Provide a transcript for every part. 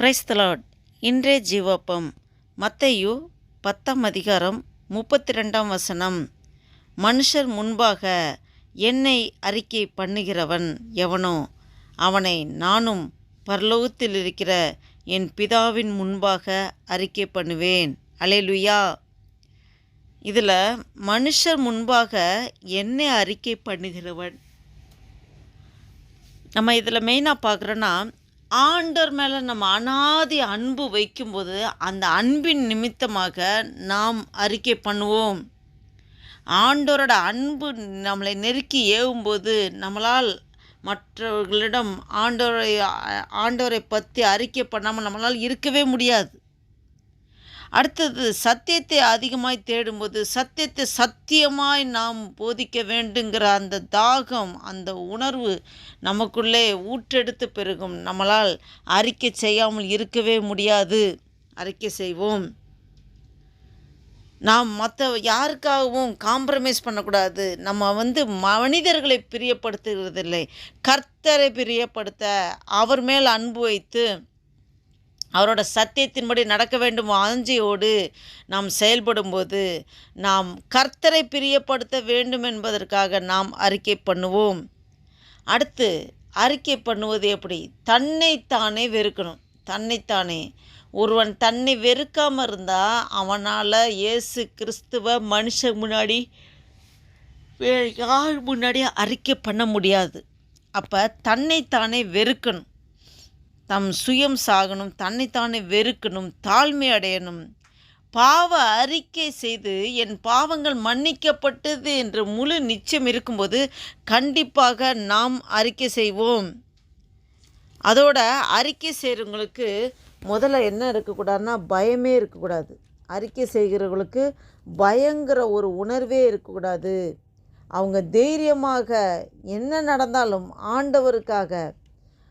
Praise the Lord இன்றைய ஜீவப்பம். மத்தையு பத்தாம் அதிகாரம் முப்பத்தி ரெண்டாம் வசனம். மனுஷர் முன்பாக என்னை அறிக்கை பண்ணுகிறவன் எவனோ அவனை நானும் பரலோகத்தில் இருக்கிற என் பிதாவின் முன்பாக அறிக்கை பண்ணுவேன். அலேலுயா இதில் மனுஷர் முன்பாக என்னை அறிக்கை பண்ணுகிறவன். நம்ம இதில் மெயினாக பார்க்குறோன்னா ஆண்டவர் மேலே நம்ம அனாதி அன்பு வைக்கும்போது அந்த அன்பின் நிமித்தமாக நாம் அறிக்கை பண்ணுவோம். ஆண்டோரோட அன்பு நம்மளை நெருக்கி ஏவும்போது நம்மளால் மற்றவர்களிடம் ஆண்டவரை ஆண்டவரை பற்றி அறிக்கை பண்ணாமல் நம்மளால் இருக்கவே முடியாது. அடுத்தது சத்தியத்தை அதிகமாய் தேடும்போது சத்தியத்தை சத்தியமாய் நாம் போதிக்க வேண்டுங்கிற அந்த தாகம் அந்த உணர்வு நமக்குள்ளே ஊற்றெடுத்து பெருகும். நம்மளால் அறிக்கை செய்யாமல் இருக்கவே முடியாது. அறிக்கை செய்வோம். நாம் மற்ற யாருக்காகவும் காம்ப்ரமைஸ் பண்ணக்கூடாது. நம்ம வந்து மனிதர்களை பிரியப்படுத்துகிறதில்லை. கர்த்தரை பிரியப்படுத்த அவர் மேல் அன்பு வைத்து அவரோட சத்தியத்தின்படி நடக்க வேண்டும் வாஞ்சியோடு நாம் செயல்படும்போது நாம் கர்த்தரை பிரியப்படுத்த வேண்டும் என்பதற்காக நாம் அறிக்கை பண்ணுவோம். அடுத்து அறிக்கை பண்ணுவது எப்படி? தன்னைத்தானே வெறுக்கணும். தன்னைத்தானே. ஒருவன் தன்னை வெறுக்காமல் இருந்தால் அவனால் இயேசு கிறிஸ்துவ மனுஷன் முன்னாடி வேறு யார் முன்னாடி அறிக்கை பண்ண முடியாது. அப்போ தன்னைத்தானே வெறுக்கணும். தம் சுயம் சாகணும் தன்னைத்தானே வெறுக்கணும் தாழ்மை அடையணும். பாவ அறிக்கை செய்து என் பாவங்கள் மன்னிக்கப்பட்டது என்று முழு நிச்சயம் இருக்கும்போது கண்டிப்பாக நாம் அறிக்கை செய்வோம். அதோட அறிக்கை செய்கிறவங்களுக்கு முதல்ல என்ன இருக்கக்கூடாதுன்னா பயமே இருக்கக்கூடாது. அறிக்கை செய்கிறவங்களுக்கு பயங்கிற ஒரு உணர்வே இருக்கக்கூடாது. அவங்க தைரியமாக என்ன நடந்தாலும் ஆண்டவருக்காக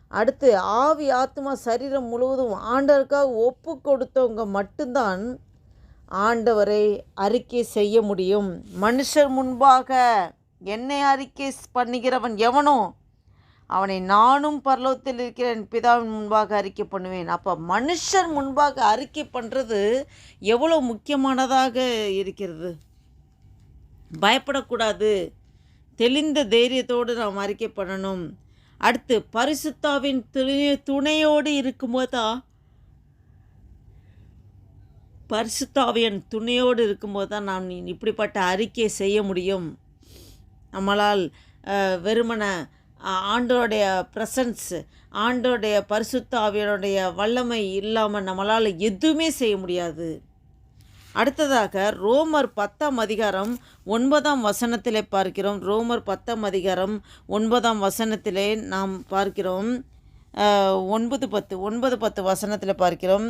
அடுத்து ஆவி ஆத்மா சரீரம் முழுவதும் ஆண்டவருக்காக ஒப்பு கொடுத்தவங்க மட்டும்தான் ஆண்டவரை அறிக்கை செய்ய முடியும். மனுஷர் முன்பாக என்னை அறிக்கை பண்ணுகிறவன் எவனோ அவனை நானும் பரலோகத்தில் இருக்கிற என் பிதாவின் முன்பாக அறிக்கை பண்ணுவேன். அப்போ மனுஷர் முன்பாக அறிக்கை பண்ணுறது எவ்வளோ முக்கியமானதாக இருக்கிறது? பயப்படக்கூடாது. தெளிந்த தைரியத்தோடு நாம் அறிக்கை பண்ணணும். அடுத்து பரிசுத்தாவின் துணை துணையோடு இருக்கும்போதா? பரிசுத்தாவியன் துணையோடு இருக்கும்போது தான் நாம் இப்படிப்பட்ட அறிக்கை செய்ய முடியும்? நம்மளால் வெறுமன ஆண்டோடைய ப்ரெசன்ஸ் ஆண்டோடைய பரிசுத்தாவியனுடைய வல்லமை இல்லாமல் நம்மளால் எதுவுமே செய்ய முடியாது. அடுத்ததாக ரோமர் பத்தாம் அதிகாரம் ஒன்பதாம் வசனத்திலே பார்க்கிறோம். ரோமர் பத்தாம் அதிகாரம் ஒன்பதாம் வசனத்திலே நாம் பார்க்கிறோம். ஒன்பது பத்து ஒன்பது பத்து வசனத்தில் பார்க்கிறோம்.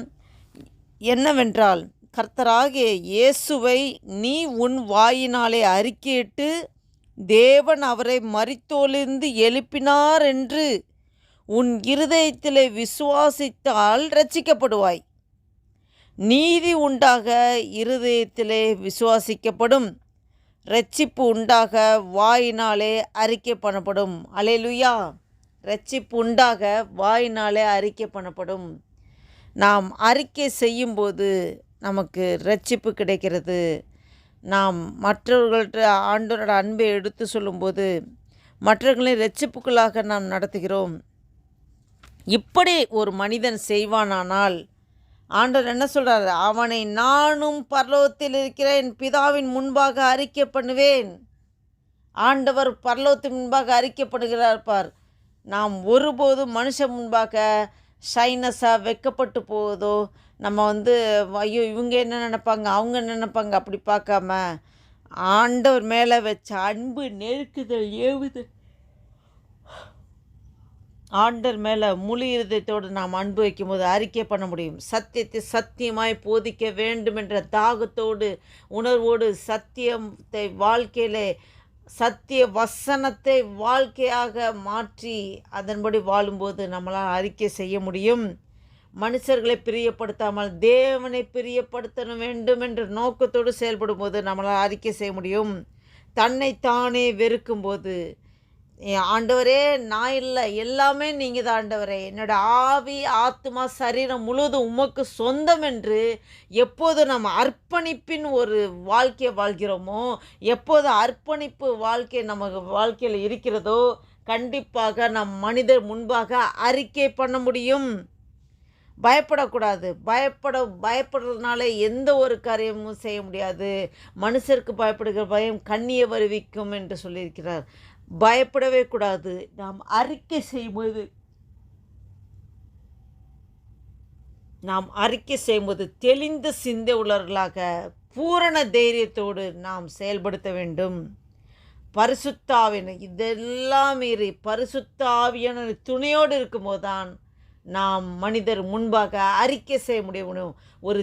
என்னவென்றால் கர்த்தராகிய இயேசுவை நீ உன் வாயினாலே அறிக்கையிட்டு தேவன் அவரை மறித்தோலிருந்து எழுப்பினார் என்று உன் இருதயத்திலே விசுவாசித்தால் ரட்சிக்கப்படுவாய் நீதி உண்டாக இருதயத்திலே விசுவாசிக்கப்படும். ரட்சிப்பு உண்டாக வாயினாலே அறிக்கை பண்ணப்படும். அலையலுயா. ரட்சிப்பு உண்டாக வாயினாலே அறிக்கை பண்ணப்படும். நாம் அறிக்கை செய்யும்போது நமக்கு ரட்சிப்பு கிடைக்கிறது. நாம் மற்றவர்கள்ட்ட ஆண்டோரோட அன்பை எடுத்து சொல்லும்போது மற்றவர்களின் ரட்சிப்புக்குள்ளாக நாம் நடத்துகிறோம். இப்படி ஒரு மனிதன் செய்வானானால் ஆண்டவர் என்ன சொல்கிறார் அவனை நானும் பரலோகத்தில் இருக்கிற என் பிதாவின் முன்பாக அறிக்கை பண்ணுவேன். ஆண்டவர் பரலோகத்தின் முன்பாக அறிக்கைப்படுகிறார் பார். நாம் ஒருபோதும் மனுஷன் முன்பாக ஷைனஸாக வெக்கப்பட்டு போவதோ நம்ம வந்து ஐயோ இவங்க என்ன நினைப்பாங்க அவங்க என்ன நினைப்பாங்க அப்படி பார்க்காம ஆண்டவர் மேலே வச்ச அன்பு நெருக்குதல் ஏவுதல் ஆண்டர் மேலே முழு இருதயத்தோடு நாம் அன்பு வைக்கும்போது அறிக்கை பண்ண முடியும். சத்தியத்தை சத்தியமாய் போதிக்க வேண்டும் என்ற தாகத்தோடு உணர்வோடு சத்தியத்தை வாழ்க்கையிலே சத்திய வசனத்தை வாழ்க்கையாக மாற்றி அதன்படி வாழும்போது நம்மளால் அறிக்கை செய்ய முடியும். மனுஷர்களை பிரியப்படுத்தாமல் தேவனை பிரியப்படுத்த வேண்டும் என்ற நோக்கத்தோடு செயல்படும் போது நம்மளால் அறிக்கை செய்ய முடியும். தன்னைத்தானே வெறுக்கும்போது ஆண்டவரே நான் இல்லை. எல்லாமே நீங்கள் தான் ஆண்டவரே. என்னோட ஆவி ஆத்மா சரீரம் முழுவதும் உமக்கு சொந்தம் என்று எப்போது நம்ம அர்ப்பணிப்பின் ஒரு வாழ்க்கையை வாழ்கிறோமோ எப்போது அர்ப்பணிப்பு வாழ்க்கை நம்ம வாழ்க்கையில் இருக்கிறதோ கண்டிப்பாக நம் மனிதர் முன்பாக அறிக்கை பண்ண முடியும். பயப்படக்கூடாது. பயப்பட பயப்படுறதுனால எந்த ஒரு காரியமும் செய்ய முடியாது. மனுஷருக்கு பயப்படுகிற பயம் கண்ணியை வருவிக்கும் என்று சொல்லியிருக்கிறார். பயப்படவே கூடாது. நாம் அறிக்கை செய்யும்போது நாம் அறிக்கை செய்யும்போது தெளிந்த சிந்தை உள்ளவர்களாக பூரண தைரியத்தோடு நாம் செயல்படுத்த வேண்டும். பரிசுத்தாவின் இதெல்லாம் மீறி பரிசுத்தாவியான துணையோடு இருக்கும்போது தான் நாம் மனிதர் முன்பாக அறிக்கை செய்ய முடியும் ஒரு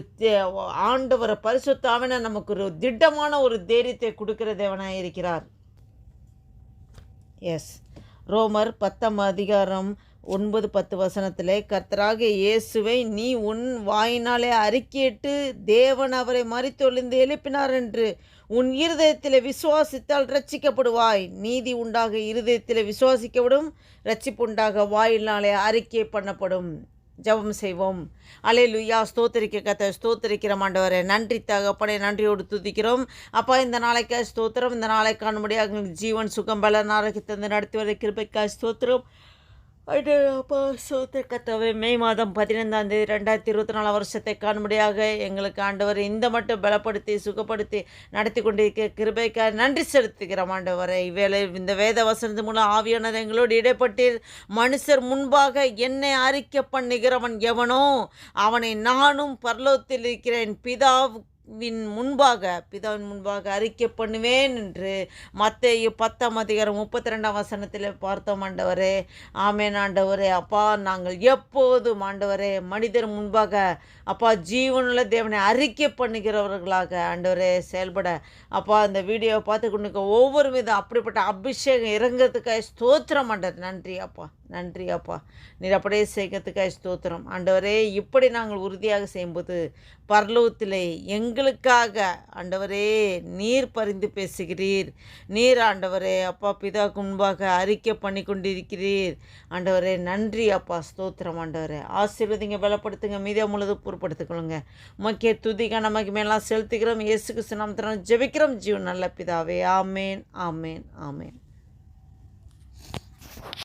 ஆண்டவரை பரிசுத்தாவின நமக்கு ஒரு திட்டமான ஒரு தைரியத்தை கொடுக்கிற தேவனாக இருக்கிறார். எஸ் ரோமர் பத்தாம் அதிகாரம் ஒன்பது பத்து வசனத்தில் கர்த்தராக இயேசுவை நீ உன் வாயினாலே அறிக்கையிட்டு தேவன் அவரை மறித்தொழிந்து எழுப்பினார் என்று உன் இருதயத்தில் விசுவாசித்தால் ரட்சிக்கப்படுவாய் நீதி உண்டாக இருதயத்தில் விசுவாசிக்கப்படும் ரட்சிப்பு உண்டாக வாயினாலே அறிக்கை பண்ணப்படும். ஜபம் செய்வோம். அலே லுய்யா ஸ்தோத்திரிக்க கத்த ஸ்தோத்திரிக்கிற மாண்டவரே நன்றி தகப்பனை நன்றியோடு துதிக்கிறோம். அப்பா இந்த நாளைக்கா ஸ்தோத்திரம். இந்த நாளை காணும்படியாக ஜீவன் சுகம் பல நாளைக்கு தந்து நடத்தி வர கிருபைக்காய் ஸ்தோத்திரம். அப்பா சோத்திர கத்தவை மே மாதம் பதினைந்தாம் தேதி ரெண்டாயிரத்தி இருபத்தி நாலாம் வருஷத்தை காணும்படியாக எங்களுக்கு ஆண்டவர் இந்த மட்டும் பலப்படுத்தி சுகப்படுத்தி நடத்தி கொண்டிருக்க கிருபைக்காக நன்றி செலுத்துகிறோம் ஆண்டவரை. இவ்வேளை இந்த வேத வசனத்து மூலம் ஆவியானது எங்களோடு இடைப்பட்டு மனுஷர் முன்பாக என்னை அறிக்கை பண்ணுகிறவன் எவனோ அவனை நானும் பரலோகத்தில் இருக்கிறேன் பிதாவுக்கு வின் முன்பாக பிதாவின் முன்பாக அறிக்கை பண்ணுவேன் என்று மத்திய பத்தாம் அதிகாரம் முப்பத்தி ரெண்டாம் வசனத்தில் பார்த்தோம் ஆண்டவரே. ஆமேன் ஆண்டவரே. அப்பா நாங்கள் எப்போதும் ஆண்டவரே மனிதர் முன்பாக அப்பா ஜீவனுள்ள தேவனை அறிக்கை பண்ணுகிறவர்களாக ஆண்டவரே செயல்பட. அப்பா அந்த வீடியோவை பார்த்து கொண்டு ஒவ்வொரு விதம் அப்படிப்பட்ட அபிஷேகம் இறங்கிறதுக்காக ஸ்தோத்திரம் ஆண்டவர். நன்றி அப்பா. நன்றி அப்பா. நீர் அப்படியே செய்கிறதுக்காக ஸ்தோத்திரம். ஆண்டவரே இப்படி நாங்கள் உறுதியாக செய்யும்போது பரலோகத்திலே எங்களுக்காக. ஆண்டவரே நீர் பரிந்து பேசுகிறீர். நீர் ஆண்டவரே அப்பா பிதாக்கு முன்பாக அறிக்கை பண்ணி கொண்டிருக்கிறீர் ஆண்டவரே நன்றி அப்பா ஸ்தோத்திரம் ஆண்டவரே. ஆசீர்வதிங்க பலப்படுத்துங்க மீதியாக முழுது பொருட்படுத்திக்கொள்ளுங்க முக்கிய துதிக நமக்கு மேலாம் செலுத்துகிறோம். இயேசுக்கு சுனாமத்திரம் ஜெபிக்கிறோம். ஜீவன் நல்ல பிதாவே. ஆமேன் ஆமேன் ஆமேன்.